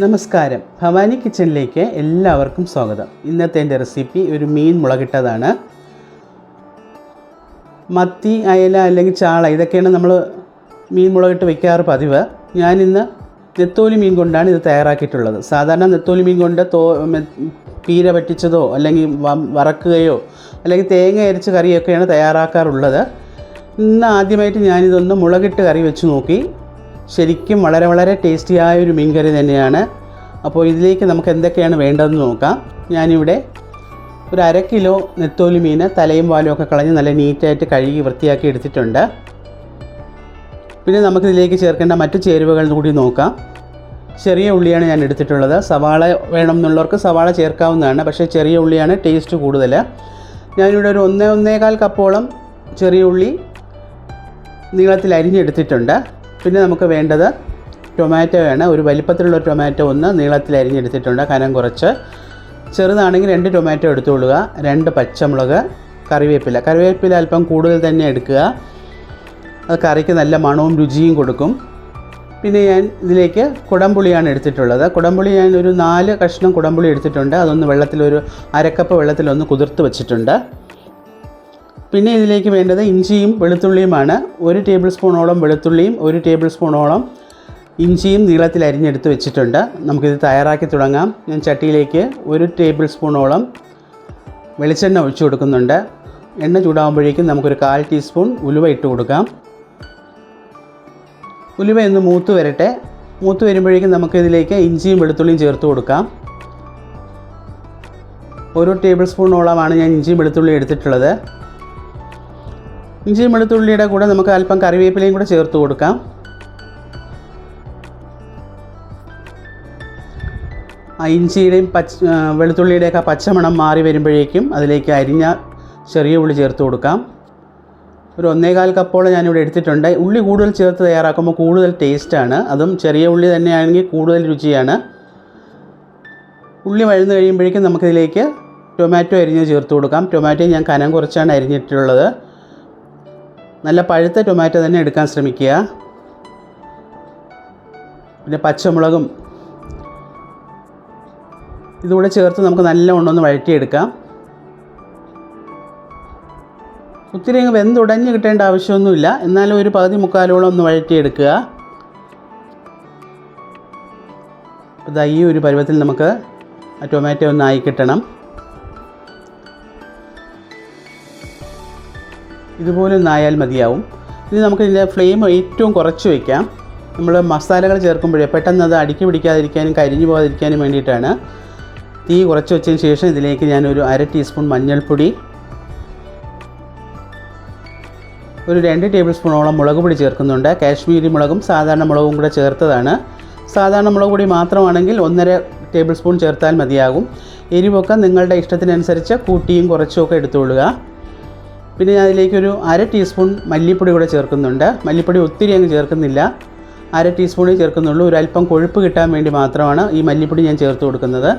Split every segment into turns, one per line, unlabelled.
നമസ്കാരം. ഭവാനി കിച്ചണിലേക്ക് എല്ലാവർക്കും സ്വാഗതം. ഇന്നത്തെ എന്റെ റെസിപ്പി ഒരു മീൻ മുളകിട്ടതാണ്. മത്തി അയല അല്ലെങ്കിൽ ചാള ഇതൊക്കെയാണ് നമ്മൾ മീൻ മുളകിട്ട് വയ്ക്കാറ് പതിവ്. ഞാനിന്ന് നെത്തോലി മീൻ കൊണ്ടാണ് ഇത് തയ്യാറാക്കിയിട്ടുള്ളത്. സാധാരണ നെത്തോലി മീൻ കൊണ്ട് തോ പീര പറ്റിച്ചതോ അല്ലെങ്കിൽ വറക്കുകയോ അല്ലെങ്കിൽ തേങ്ങ അരച്ച് കറിയൊക്കെയാണ് തയ്യാറാക്കാറുള്ളത്. ഇന്ന് ആദ്യമായിട്ട് ഞാനിതൊന്ന് മുളകിട്ട് കറി വെച്ച് നോക്കി. ശരിക്കും വളരെ വളരെ ടേസ്റ്റിയായ ഒരു മീൻ കറി തന്നെയാണ്. അപ്പോൾ ഇതിലേക്ക് നമുക്ക് എന്തൊക്കെയാണ് വേണ്ടതെന്ന് നോക്കാം. ഞാനിവിടെ ഒരു അര കിലോ നെത്തോലി മീൻ തലയും വാലും ഒക്കെ കളഞ്ഞ് നല്ല നീറ്റായിട്ട് കഴുകി വൃത്തിയാക്കി എടുത്തിട്ടുണ്ട്. പിന്നെ നമുക്കിതിലേക്ക് ചേർക്കേണ്ട മറ്റു ചേരുവകൾ കൂടി നോക്കാം. ചെറിയ ഉള്ളിയാണ് ഞാൻ എടുത്തിട്ടുള്ളത്. സവാള വേണം എന്നുള്ളവർക്ക് സവാള ചേർക്കാവുന്നതാണ്. പക്ഷേ ചെറിയ ഉള്ളിയാണ് ടേസ്റ്റ് കൂടുതൽ ഞാനിവിടെ ഒരു ഒന്നേ ഒന്നേകാൽ കപ്പോളം ചെറിയ ഉള്ളി നീളത്തിൽ അരിഞ്ഞെടുത്തിട്ടുണ്ട്. പിന്നെ നമുക്ക് വേണ്ടത് ടൊമാറ്റോ ആണ്. ഒരു വലിപ്പത്തിലുള്ള ടൊമാറ്റോ ഒന്ന് നീളത്തിൽ അരിഞ്ഞെടുത്തിട്ടുണ്ട്. കനം കുറച്ച്. ചെറുതാണെങ്കിൽ രണ്ട് ടൊമാറ്റോ എടുത്തുകൊള്ളുക. രണ്ട് പച്ചമുളക് കറിവേപ്പില. കറിവേപ്പില അല്പം കൂടുതൽ തന്നെ എടുക്കുക. അത് കറിക്ക് നല്ല മണവും രുചിയും കൊടുക്കും. പിന്നെ ഞാൻ ഇതിലേക്ക് കുടംപുളിയാണ് എടുത്തിട്ടുള്ളത്. കുടംപുളി ഞാൻ ഒരു നാല് കഷ്ണം കുടംപുളി എടുത്തിട്ടുണ്ട്. അതൊന്ന് വെള്ളത്തിലൊരു അരക്കപ്പ് വെള്ളത്തിലൊന്ന് കുതിർത്ത് വെച്ചിട്ടുണ്ട്. പിന്നെ ഇതിലേക്ക് വേണ്ടത് ഇഞ്ചിയും വെളുത്തുള്ളിയുമാണ്. ഒരു ടേബിൾ സ്പൂണോളം വെളുത്തുള്ളിയും ഒരു ടേബിൾ സ്പൂണോളം ഇഞ്ചിയും നീളത്തിൽ അരിഞ്ഞെടുത്ത് വെച്ചിട്ടുണ്ട്. നമുക്കിത് തയ്യാറാക്കി തുടങ്ങാം. ഞാൻ ചട്ടിയിലേക്ക് ഒരു ടേബിൾ സ്പൂണോളം വെളിച്ചെണ്ണ ഒഴിച്ചു കൊടുക്കുന്നുണ്ട്. എണ്ണ ചൂടാകുമ്പോഴേക്കും നമുക്കൊരു കാൽ ടീസ്പൂൺ ഉലുവ ഇട്ട് കൊടുക്കാം. ഉലുവ ഒന്ന് മൂത്ത് വരട്ടെ. മൂത്ത് വരുമ്പോഴേക്കും നമുക്കിതിലേക്ക് ഇഞ്ചിയും വെളുത്തുള്ളിയും ചേർത്ത് കൊടുക്കാം. ഒരു ടേബിൾ സ്പൂണോളമാണ് ഞാൻ ഇഞ്ചിയും വെളുത്തുള്ളിയും എടുത്തിട്ടുള്ളത്. ഇഞ്ചിയും വെളുത്തുള്ളിയുടെ കൂടെ നമുക്ക് അല്പം കറിവേപ്പിലയും കൂടെ ചേർത്ത് കൊടുക്കാം. ആ ഇഞ്ചിയുടെയും പച്ച വെളുത്തുള്ളിയുടെയൊക്കെ പച്ചമണം മാറി വരുമ്പോഴേക്കും അതിലേക്ക് അരിഞ്ഞ ചെറിയ ഉള്ളി ചേർത്ത് കൊടുക്കാം. ഒരു ഒന്നേകാൽ കപ്പോളം ഞാനിവിടെ എടുത്തിട്ടുണ്ട്. ഉള്ളി കൂടുതൽ ചേർത്ത് തയ്യാറാക്കുമ്പോൾ കൂടുതൽ ടേസ്റ്റാണ്. അതും ചെറിയ ഉള്ളി തന്നെയാണെങ്കിൽ കൂടുതൽ രുചിയാണ്. ഉള്ളി വഴുന്ന് കഴിയുമ്പോഴേക്കും നമുക്കിതിലേക്ക് ടൊമാറ്റോ അരിഞ്ഞ് ചേർത്ത് കൊടുക്കാം. ടൊമാറ്റോ ഞാൻ കനം കുറച്ചാണ് അരിഞ്ഞിട്ടുള്ളത്. നല്ല പഴുത്ത ടൊമാറ്റോ തന്നെ എടുക്കാൻ ശ്രമിക്കുക. പിന്നെ പച്ചമുളകും. ഇതുകൂടെ ചേർത്ത് നമുക്ക് നല്ല ഉണ്ടൊന്ന് വഴറ്റിയെടുക്കാം. ഒത്തിരി അങ്ങ് വെന്തുടഞ്ഞ് കിട്ടേണ്ട ആവശ്യമൊന്നുമില്ല. എന്നാലും ഒരു പകുതി മുക്കാലോളം ഒന്ന് വഴറ്റിയെടുക്കുക. അപ്പോൾ ഈ ഒരു പരുവത്തിൽ നമുക്ക് ആ ടൊമാറ്റോ ഒന്ന് ആയി കിട്ടണം. ഇതുപോലെ നായാൽ മതിയാവും. ഇനി നമുക്ക് ഇതിന്റെ ഫ്ലെയിം ഏറ്റവും കുറച്ച് വയ്ക്കാം നമ്മൾ മസാലകൾ ചേർക്കുമ്പോഴേ പെട്ടെന്ന് അത് അടുക്കി പിടിക്കാതിരിക്കാനും കരിഞ്ഞു പോകാതിരിക്കാനും വേണ്ടിയിട്ടാണ്. തീ കുറച്ച് വെച്ചതിന് ശേഷം ഇതിലേക്ക് ഞാനൊരു അര ടീസ്പൂൺ മഞ്ഞൾപ്പൊടി ഒരു രണ്ട് ടേബിൾ സ്പൂണോളം മുളക് പൊടി ചേർക്കുന്നുണ്ട്. കാശ്മീരി മുളകും സാധാരണ മുളകും കൂടെ ചേർത്തതാണ്. സാധാരണ മുളക് പൊടി മാത്രമാണെങ്കിൽ ഒന്നര ടേബിൾ സ്പൂൺ ചേർത്താൽ മതിയാകും. എരിവൊക്കെ നിങ്ങളുടെ ഇഷ്ടത്തിനനുസരിച്ച് കൂട്ടിയും കുറച്ചുമൊക്കെ എടുത്തുകൊള്ളുക. പിന്നെ ഞാൻ അതിലേക്കൊരു അര ടീസ്പൂൺ മല്ലിപ്പൊടി കൂടെ ചേർക്കുന്നുണ്ട്. മല്ലിപ്പൊടി ഒത്തിരി അങ്ങ് ചേർക്കുന്നില്ല. അര ടീസ്പൂണേ ചേർക്കുന്നുള്ളൂ. ഒരു അല്പം കൊഴുപ്പ് കിട്ടാൻ വേണ്ടി മാത്രമാണ് ഈ മല്ലിപ്പൊടി ഞാൻ ചേർത്ത് കൊടുക്കുന്നത്.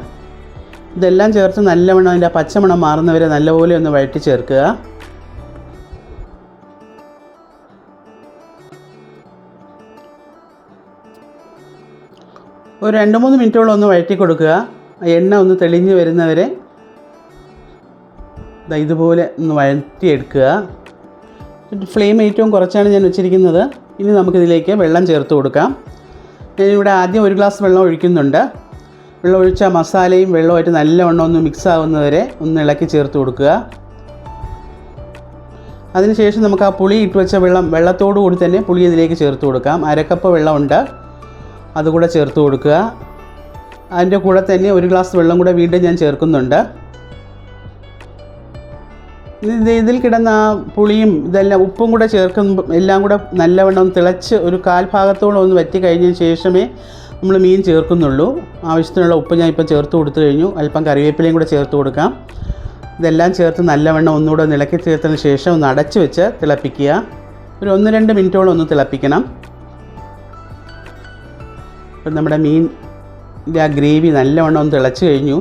ഇതെല്ലാം ചേർത്ത് നല്ലവണ്ണം അതിന്റെ പച്ചമണം മാറുന്നവരെ നല്ലപോലെ ഒന്ന് വഴറ്റി ചേർക്കുക. ഒരു രണ്ട് മൂന്ന് മിനിറ്റോളം ഒന്ന് വഴറ്റി കൊടുക്കുക. എണ്ണ ഒന്ന് തെളിഞ്ഞ് വരുന്നവരെ ഇതുപോലെ ഒന്ന് വഴറ്റിയെടുക്കുക. ഫ്ലെയിം ഏറ്റവും കുറച്ചാണ് ഞാൻ വെച്ചിരിക്കുന്നത്. ഇനി നമുക്കിതിലേക്ക് വെള്ളം ചേർത്ത് കൊടുക്കാം. ഞാനിവിടെ ആദ്യം ഒരു ഗ്ലാസ് വെള്ളം ഒഴിക്കുന്നുണ്ട്. വെള്ളം ഒഴിച്ച മസാലയും വെള്ളവുമായിട്ട് നല്ലവണ്ണം ഒന്ന് മിക്സ് ആവുന്നവരെ ഒന്ന് ഇളക്കി ചേർത്ത് കൊടുക്കുക. അതിനുശേഷം നമുക്ക് ആ പുളി ഇട്ട് വെച്ച വെള്ളം വെള്ളത്തോടു കൂടി തന്നെ പുളി ഇതിലേക്ക് ചേർത്ത് കൊടുക്കാം. അരക്കപ്പ് വെള്ളമുണ്ട്. അതുകൂടെ ചേർത്ത് കൊടുക്കുക. അതിന്റെ കൂടെ തന്നെ ഒരു ഗ്ലാസ് വെള്ളം കൂടെ വീണ്ടും ഞാൻ ചേർക്കുന്നുണ്ട്. ഇത് ഇതിൽ കിടന്ന ആ പുളിയും ഇതെല്ലാം ഉപ്പും കൂടെ ചേർക്കുമ്പോൾ എല്ലാം കൂടെ നല്ലവണ്ണം തിളച്ച് ഒരു കാൽ ഭാഗത്തോളം ഒന്ന് വറ്റി കഴിഞ്ഞതിന് ശേഷമേ നമ്മൾ മീൻ ചേർക്കുന്നുള്ളൂ. ആവശ്യത്തിനുള്ള ഉപ്പ് ഞാൻ ഇപ്പോൾ ചേർത്ത് കൊടുത്തു കഴിഞ്ഞു. അല്പം കറിവേപ്പിലയും കൂടെ ചേർത്ത് കൊടുക്കാം. ഇതെല്ലാം ചേർത്ത് നല്ലവണ്ണം ഒന്നുകൂടെ നിലക്കി ചേർത്തതിന് ശേഷം ഒന്ന് അടച്ചു വെച്ച് തിളപ്പിക്കുക. ഒരു ഒന്ന് രണ്ട് മിനിറ്റോളം ഒന്ന് തിളപ്പിക്കണം. ഇപ്പം നമ്മുടെ മീൻ ആ ഗ്രേവി നല്ലവണ്ണം ഒന്ന് തിളച്ച് കഴിഞ്ഞു.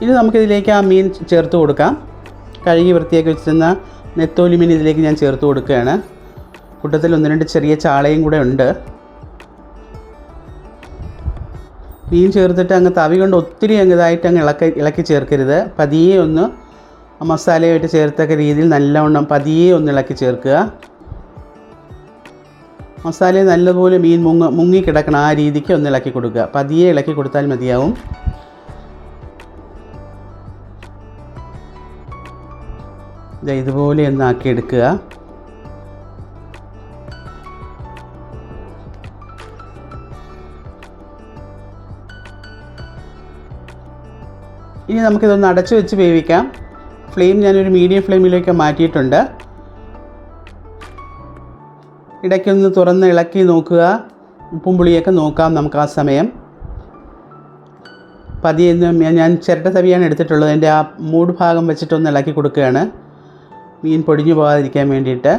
ഇനി നമുക്കിതിലേക്ക് ആ മീൻ ചേർത്ത് കൊടുക്കാം. കഴുകി വൃത്തിയാക്കി വെച്ചിരുന്ന നെത്തോലി മീൻ ഇതിലേക്ക് ഞാൻ ചേർത്ത് കൊടുക്കുകയാണ്. കൂട്ടത്തിൽ ഒന്ന് രണ്ട് ചെറിയ ചാളയും കൂടെ ഉണ്ട്. മീൻ ചേർത്തിട്ട് അങ്ങ് തവി കൊണ്ട് ഒത്തിരി അങ്ങ് ഇതായിട്ട് അങ്ങ് ഇളക്കി ഇളക്കി ചേർക്കരുത്. പതിയെ ഒന്ന് മസാലയായിട്ട് ചേർത്തക്ക രീതിയിൽ നല്ലവണ്ണം പതിയെ ഒന്ന് ഇളക്കി ചേർക്കുക. മസാല നല്ലപോലെ മീൻ മുങ്ങ മുങ്ങിക്കിടക്കണം ആ രീതിക്ക് ഒന്ന് ഇളക്കി കൊടുക്കുക. പതിയെ ഇളക്കി കൊടുത്താൽ മതിയാവും. ഇതുപോലെ ഒന്ന് ആക്കിയെടുക്കുക. ഇനി നമുക്കിതൊന്ന് അടച്ചു വെച്ച് വേവിക്കാം. ഫ്ലെയിം ഞാനൊരു മീഡിയം ഫ്ലെയിമിലേക്ക് മാറ്റിയിട്ടുണ്ട്. ഇടയ്ക്കൊന്ന് തുറന്ന് ഇളക്കി നോക്കുക. ഉപ്പും പുളിയൊക്കെ നോക്കാം നമുക്ക് ആ സമയം. പതിയെ ഞാൻ ചിരട്ട തവിയാണ് എടുത്തിട്ടുള്ളത്. എന്റെ ആ മൂട് ഭാഗം വെച്ചിട്ടൊന്ന് ഇളക്കി കൊടുക്കുകയാണ്. മീൻ പൊടിഞ്ഞു പോകാതിരിക്കാൻ വേണ്ടിയിട്ട്.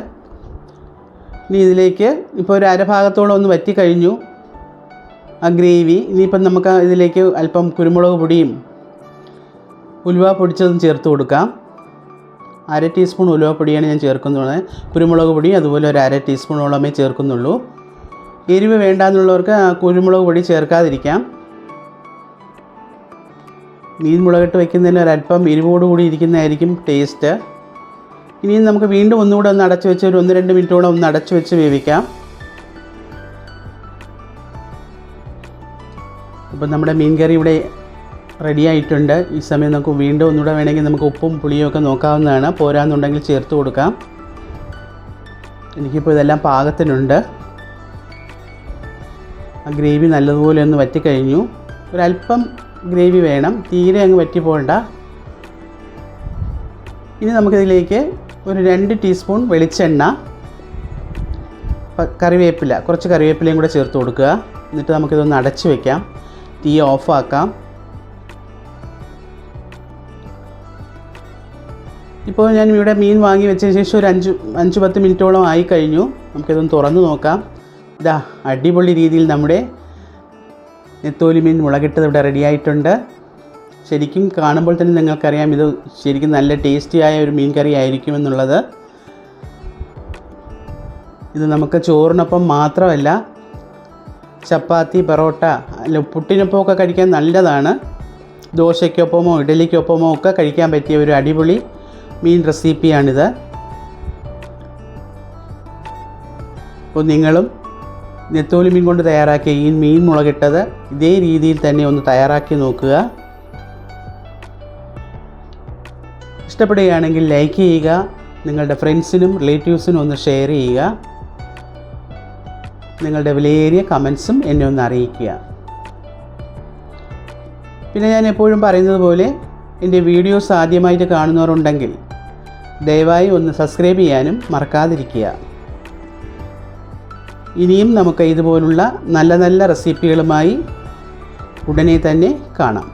ഇനി ഇതിലേക്ക് ഇപ്പോൾ ഒരു അരഭാഗത്തോളം ഒന്ന് വറ്റി കഴിഞ്ഞു. ആ ഗ്രേവി ഇനിയിപ്പം നമുക്ക് ഇതിലേക്ക് അല്പം കുരുമുളക് പൊടിയും ഉലുവ പൊടിച്ചതും ചേർത്ത് കൊടുക്കാം. അര ടീസ്പൂൺ ഉലുവ പൊടിയാണ് ഞാൻ ചേർക്കുന്നത്. കുരുമുളക് പൊടി അതുപോലെ ഒരു അര ടീസ്പൂണോളമേ ചേർക്കുന്നുള്ളൂ. എരിവ് വേണ്ടാന്നുള്ളവർക്ക് കുരുമുളക് പൊടി ചേർക്കാതിരിക്കാം. മീൻ മുളകിട്ട് വയ്ക്കുന്നതിന് ഒരല്പം എരിവോടുകൂടി ഇരിക്കുന്നതായിരിക്കും ടേസ്റ്റ്. ഇനിയും നമുക്ക് വീണ്ടും ഒന്നുകൂടെ ഒന്ന് അടച്ചു വെച്ച് ഒരു ഒന്ന് രണ്ട് മിനിറ്റോളം ഒന്ന് അടച്ചു വെച്ച് വേവിക്കാം. അപ്പം നമ്മുടെ മീൻ കറി ഇവിടെ റെഡി ആയിട്ടുണ്ട്. ഈ സമയം നമുക്ക് വീണ്ടും ഒന്നുകൂടെ വേണമെങ്കിൽ നമുക്ക് ഉപ്പും പുളിയും ഒക്കെ നോക്കാവുന്നതാണ്. പോരാന്നുണ്ടെങ്കിൽ ചേർത്ത് കൊടുക്കാം. എനിക്കിപ്പോൾ ഇതെല്ലാം പാകത്തിനുണ്ട്. ആ ഗ്രേവി നല്ലതുപോലെ ഒന്ന് വറ്റിക്കഴിഞ്ഞു. ഒരല്പം ഗ്രേവി വേണം. തീരെ അങ്ങ് വറ്റി പോകണ്ട. ഇനി നമുക്കിതിലേക്ക് ഒരു രണ്ട് ടീസ്പൂൺ വെളിച്ചെണ്ണ കറിവേപ്പില കുറച്ച് കറിവേപ്പിലയും കൂടെ ചേർത്ത് കൊടുക്കുക. എന്നിട്ട് നമുക്കിതൊന്ന് അടച്ച് വയ്ക്കാം തീ ഓഫാക്കാം. ഇപ്പോൾ ഞാൻ ഇവിടെ മീൻ വാങ്ങി വെച്ചതിന് ശേഷം ഒരു അഞ്ച് അഞ്ച് പത്ത് മിനിറ്റോളം ആയി കഴിഞ്ഞു നമുക്കിതൊന്ന് തുറന്ന് നോക്കാം. ഇതാ അടിപൊളി രീതിയിൽ നമ്മുടെ നെത്തോലി മീൻ മുളകിട്ടത് ഇവിടെ റെഡി ആയിട്ടുണ്ട്. ശരിക്കും കാണുമ്പോൾ തന്നെ നിങ്ങൾക്കറിയാം ഇത് ശരിക്കും നല്ല ടേസ്റ്റിയായ ഒരു മീൻ കറി ആയിരിക്കുമെന്നുള്ളത് ഇത് നമുക്ക് ചോറിനൊപ്പം മാത്രമല്ല ചപ്പാത്തി പൊറോട്ട അല്ല പുട്ടിനൊപ്പം ഒക്കെ കഴിക്കാൻ നല്ലതാണ്. ദോശയ്ക്കൊപ്പമോ ഇഡലിക്കൊപ്പമോ ഒക്കെ കഴിക്കാൻ പറ്റിയ ഒരു അടിപൊളി മീൻ റെസിപ്പിയാണിത്. അപ്പോൾ നിങ്ങളും നെത്തോലി മീൻ കൊണ്ട് തയ്യാറാക്കിയ ഈ മീൻ മുളകിട്ടത് ഇതേ രീതിയിൽ തന്നെ ഒന്ന് തയ്യാറാക്കി നോക്കുക. ഇഷ്ടപ്പെടുകയാണെങ്കിൽ ലൈക്ക് ചെയ്യുക നിങ്ങളുടെ ഫ്രണ്ട്സിനും റിലേറ്റീവ്സിനും ഒന്ന് ഷെയർ ചെയ്യുക. നിങ്ങളുടെ വിലയേറിയ കമൻസും എന്നെ ഒന്ന് അറിയിക്കുക. പിന്നെ ഞാൻ എപ്പോഴും പറയുന്നത് പോലെ എന്റെ വീഡിയോസ് ആദ്യമായിട്ട് കാണുന്നവരുണ്ടെങ്കിൽ ദയവായി ഒന്ന് സബ്സ്ക്രൈബ് ചെയ്യാനും മറക്കാതിരിക്കുക. ഇനിയും നമുക്ക് ഇതുപോലുള്ള നല്ല നല്ല റെസിപ്പികളുമായി ഉടനെ തന്നെ കാണാം.